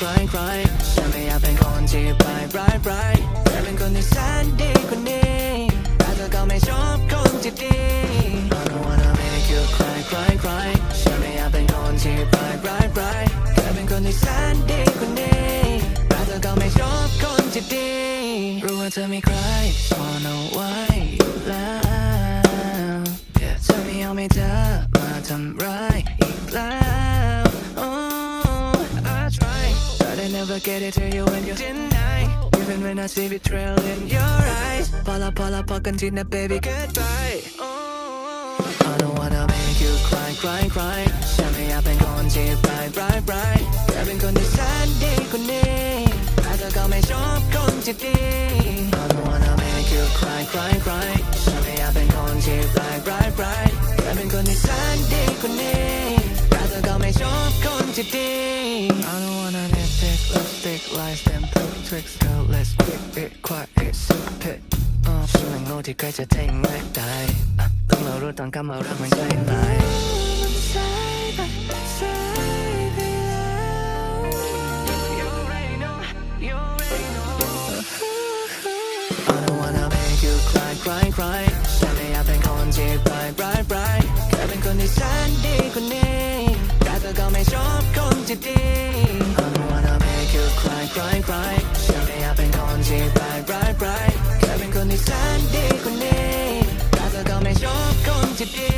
cry ฉันไม่อยากเป็นคนที่ bright bright bright แต่เป็นคนที่แสนดีคนนี้แต่เธอก็ไม่ชอบคนที่ดี I don't wanna make you cry cry cry ฉันไม่อยากเป็นคนที่ bright bright bright แต่เป็นคนที่แสนดีคนนี้แต่เธอก็ไม่ชอบคนที่ดีรู้ว่าเธอมีใครซ่อนเอาไว้อยู่แล้วเธอไม่ยอมให้เธอมาทำร้ายอีกแล้ว I never get it to you when you deny even when I see betrayal in your eyes พอละพอละพอกันทีนะ baby goodbye Oh I don't wanna make you cry cry cry ฉันไม่อยากเป็นคนที่ bright bright bright แค่เป็นคนที่แสนดีคนนี้แต่เธอก็ไม่ชอบคนที่ดี I don't wanna make you cry cry cry ฉันไม่อยากเป็นคนที่ bright bright bright แค่เป็นคนที่แสนดีคนนี้แต่เธอก็ไม่ชอบคนที่ดี I don't wanna nitpick lipstick lies them put tricks girl let's keep it quiet sip it ฉันโง่ที่ใครจะเทงไม่ได้อะต้องมารู้ตอนกำมารักมันใจไหล I don't wanna make cry cry cry ฉันไม่อยากเป็นคนที่ bright bright bright แค่เป็นคนที่แสนดีคนนี้แต่เธอก็ไม่ชอบคนที่ดี ใกล้ใกล้ฉันไม่อยากเป็นคนที่ไร้ไร้ไร้แค่เป็นคนที่แสนดีคนนี้แต่เธอก็ไม่ชอบคนที่ดี